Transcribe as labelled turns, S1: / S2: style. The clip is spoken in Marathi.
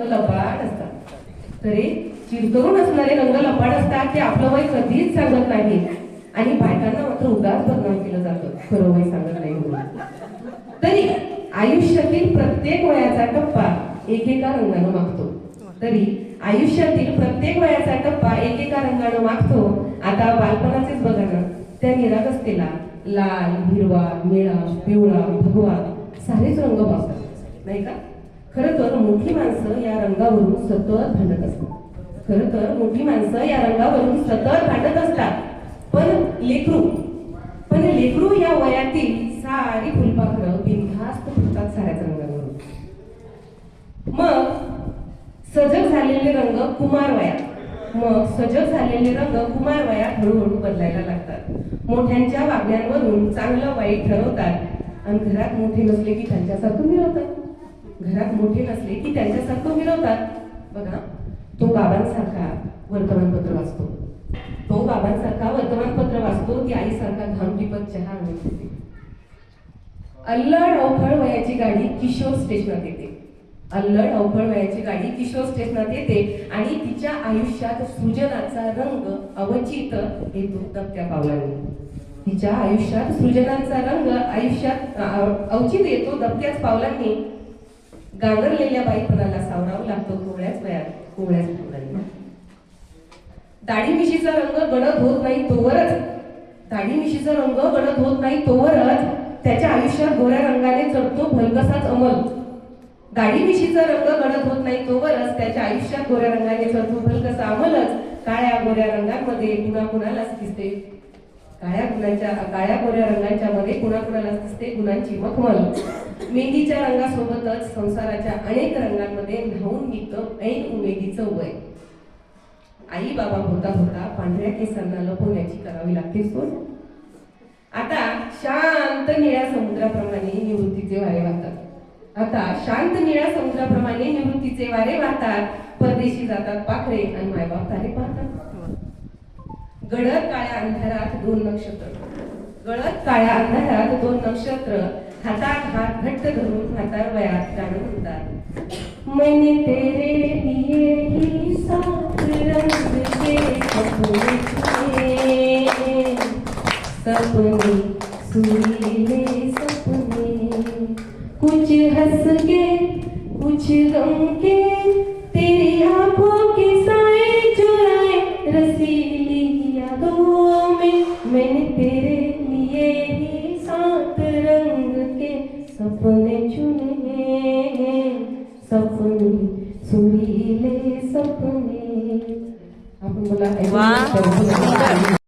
S1: लपाट असतात. तरी चिरतरून असणारे रंग लपाट असतात ते आपलं वय कधीच सांगत नाही. आणि बायकांना मात्र उगाच बदनाम केलं जातं. खरं वय सांगत नाही म्हणून. तरी आयुष्यातील प्रत्येक वयाचा टप्पा एकेका रंगानं मागतो. तरी आयुष्यातील प्रत्येक वयाचा टप्पा एकेका रंगानं मागतो. आता बालपणाचेच बघा ना. त्या निरागसतेला लाल हिरवा निळा पिवळा भगवा सारेच रंग बसतात नाही का? खरं तर मोठी माणसं या रंगावरून सतत भांडत असतात. खर तर मोठी माणसं या रंगावरून सतत भांडत असतात. पण लेकरू पण लेकरू या वयातील सारी फुलपाखरं बिनधास्त फुलतात साऱ्याच रंगावरून. मग सजग झालेले रंग कुमार वयात. मग सजग झालेले रंग कुमार वयात हळूहळू बदलायला लागतात. मोठ्यांच्या वागण्यांवरून चांगलं वाईट ठरवतात. आणि घरात मोठे नसले की त्यांच्यासारखं मिळवतात. घरात मोठे नसले की त्यांच्यासारखं मिळवतात बघा तो बाबांसारखा वर्तमानपत्र वाचतो. तो बाबांसारखा वर्तमानपत्र वाचतो ती आईसारखा घाम टिपत चहा देते. अल्लड अवखळ वयाची गाडी किशोर स्टेशनात येते. अल्लड अवखळ वयाची गाडी किशोर स्टेशनात येते आणि तिच्या आयुष्यात सृजनाचा रंग अवचित येतो दबत्या पावलांनी. तिच्या आयुष्यात सृजनाचा रंग आयुष्यात अवचित येतो दबत्याच पावलांनी. गांगरलेल्या बाईपणाला सावराव लागतो कोवळ्याच वयात कोवळ्याच पावलांनी दाढी मिशीचा रंग गडद होत नाही तोवरच. दाढी मिशीचा रंग गडद होत नाही तोवरच. त्याच्या आयुष्यात गोऱ्या रंगाने चढतो भलकसाच अमल. दाढी मिशीचा रंग गडद होत नाही तोवरच. त्याच्या आयुष्यात गोऱ्या रंगाने चढतो भलकसा अमलच. काळ्या गोऱ्या रंगांमध्ये पुन्हा कुणालाच दिसते. काळ्या गुणांच्या काळ्या कोऱ्या रंगांच्या मध्ये कुणा असते गुणांची मखमल मेहंदीच्या रंगासोबतच संसाराच्या अनेक रंगांमध्ये न्हावून निघतं ऐन उमेदीचं वय. आई बाबा होता होता पांढऱ्या केसांना लपवण्याची करावी लागते सोड. आता शांत निळ्या समुद्राप्रमाणे निवृत्तीचे वारे वाहतात. आता शांत निळ्या समुद्राप्रमाणे निवृत्तीचे वारे वाहतात. परदेशी जातात पाखरे आणि मायबाप तारे पाहतात. गडद काळ्या अंधारात दोन नक्षत्र. गळत काळ्या अंधारात दोन नक्षत्र. हातात हात घट्ट धरून हातार वयात गाणं म्हणतात. मैने तेरे लिए ही सात रंग के सपने छुए सपने सुरीले सपने। कुछ हंस के कुछ गम के तेरे लिए ही सात रंग के सपने चुने सपने सुरीले सपने। आपण बोला.